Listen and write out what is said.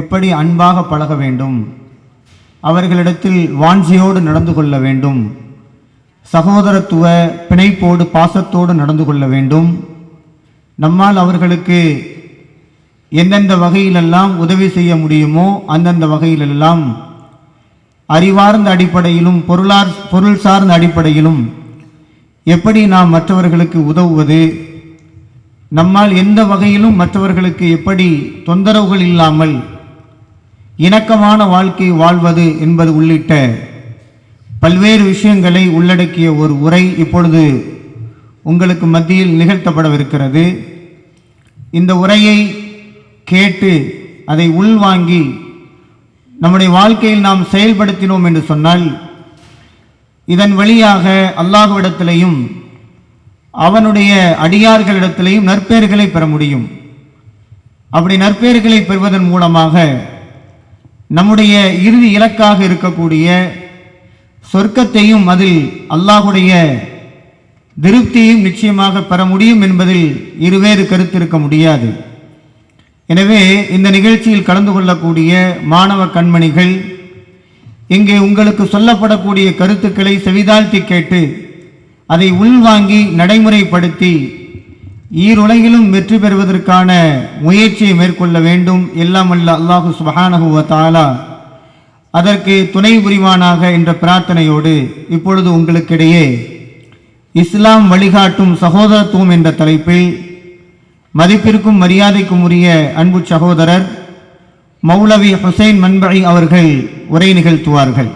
எப்படி அன்பாக பழக வேண்டும்? அவர்களிடத்தில் வாஞ்சியோடு நடந்து கொள்ள வேண்டும். சகோதரத்துவ பிணைப்போடு பாசத்தோடு நடந்து கொள்ள வேண்டும். நம்மால் அவர்களுக்கு எந்தெந்த வகையிலெல்லாம் உதவி செய்ய முடியுமோ அந்தந்த வகையிலெல்லாம் அறிவார்ந்த அடிப்படையிலும் பொருளார் பொருள் சார்ந்த அடிப்படையிலும் எப்படி நாம் மற்றவர்களுக்கு உதவுவது? நம்மால் எந்த வகையிலும் மற்றவர்களுக்கு எப்படி தொந்தரவுகள் இல்லாமல் இணக்கமான வாழ்க்கை வாழ்வது என்பது உள்ளிட்ட பல்வேறு விஷயங்களை உள்ளடக்கிய ஒரு உரை இப்பொழுது உங்களுக்கு மத்தியில் நிகழ்த்தப்படவிருக்கிறது. இந்த உரையை கேட்டு அதை உள்வாங்கி நம்முடைய வாழ்க்கையில் நாம் செயல்படுத்தினோம் என்று சொன்னால் இதன் வழியாக அல்லாஹுவிடத்திலையும் அவனுடைய அடியார்களிடத்திலையும் நற்பெயர்களை பெற முடியும். அப்படி நற்பெயர்களை பெறுவதன் மூலமாக நம்முடைய இறுதி இலக்காக இருக்கக்கூடிய சொர்க்கத்தையும் அதில் அல்லாஹுடைய திருப்தியும் நிச்சயமாக பெற முடியும் என்பதில் இருவேறு கருத்து இருக்க முடியாது. எனவே இந்த நிகழ்ச்சியில் கலந்து கொள்ளக்கூடிய மாணவ கண்மணிகள் இங்கே உங்களுக்கு சொல்லப்படக்கூடிய கருத்துக்களை செவிதாழ்த்தி கேட்டு அதை உள்வாங்கி நடைமுறைப்படுத்தி ஈருலகிலும் வெற்றி பெறுவதற்கான முயற்சியை மேற்கொள்ள வேண்டும். எல்லாம் அல்ல அல்லாஹு சுபஹானஹு அதற்கு துணை புரிவானாக என்ற பிரார்த்தனையோடு இப்பொழுது உங்களுக்கிடையே இஸ்லாம் வழிகாட்டும் சகோதரத்துவம் என்ற தலைப்பில் மதிப்பிற்கும் மரியாதைக்கும் உரிய அன்பு சகோதரர் மௌலவி ஹுசைன் மன்பழி அவர்கள் உரை நிகழ்த்துவார்கள்.